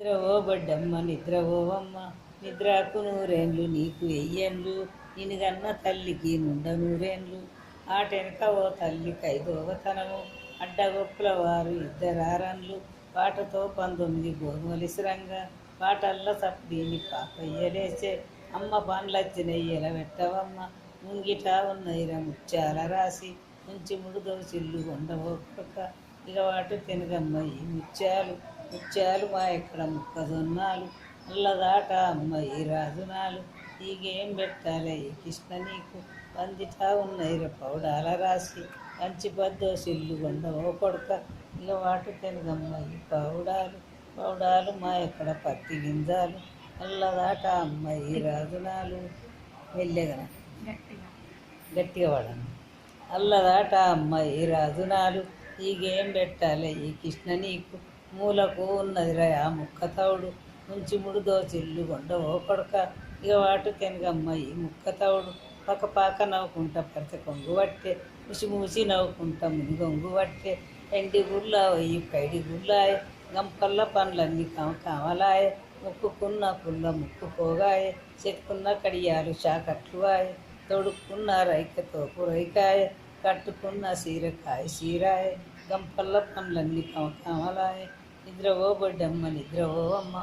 నిద్రవో బొడ్డమ్మ నిద్రవోవమ్మ. నిద్రకు నూరేండ్లు నీకు వెయ్యేండ్లు నినుగన్న తల్లికి నుండ నూరేండ్లు ఆటెనక ఓ తల్లి కైదోవతనము అడ్డగొప్పుల వారు ఇద్దరారన్లు వాటతో పంతొమ్మిది గోధుమలిసిరంగా. పాటల్ల తప్పీని పాపయ్యలేసే అమ్మ పండ్లచ్చినయ్యి ఎలబెట్టవమ్మ ముంగిట ఉన్నయిర ముత్యాల రాసి. నుంచి ముడుదో చిల్లు ఉండవొక్క ఇక వాటు తినగమ్మ ఈ ముత్యాలు. ముత్యాలు మా ఎక్కడ ముక్కజొన్నాలు అల్లదాట అమ్మ ఈ రాజునాలు. ఈగేం పెట్టాలి ఈ కృష్ణ నీకు? వందిటా ఉన్నయిర పౌడాల రాసి. కంచి పద్దో సిల్లు ఉండవో కొడుక. ఇక వాటు తినగమ్మ ఈ పౌడాలు. పౌడాలు మా ఎక్కడ పత్తి గింజాలు? అల్లదాట అమ్మ ఈ రాజునాలు. వెళ్ళగన గట్టిగా. వాడను అల్లదాట అమ్మ ఈ రాజునాలు. ఈగేం పెట్టాలి ఈ కృష్ణ నీకు? మూలకు ఉన్నదిరా ఆ ముక్క తౌడు నుంచి ముడు దోచిల్లు కొండవో కొడక. ఇక వాటు తెనగమ్మ ఈ ముక్క పక్క పాక నవ్వుకుంటా ప్రతి కొంగు పట్టే ముసి మూసి నవ్వుకుంటా మునిగొంగు పట్టే ఎండి గుళ్ళ ఈ కైడి గుళ్ళాయ. గంపల్ల పండ్లన్నీ కమ కామలాయే. ముక్కుకున్న పుల్ల ముక్కు పోగాయే. చెట్టుకున్న కడియాలు షాకట్లువాయ ఆయే తొడుక్కున్న తోపు రైకాయ. కట్టుకున్న సీరకాయ సీరాయ. గంపల్ల పండ్లన్నీ కమ నిద్రవో బొడ్డమ్మ నిద్రవో అమ్మ.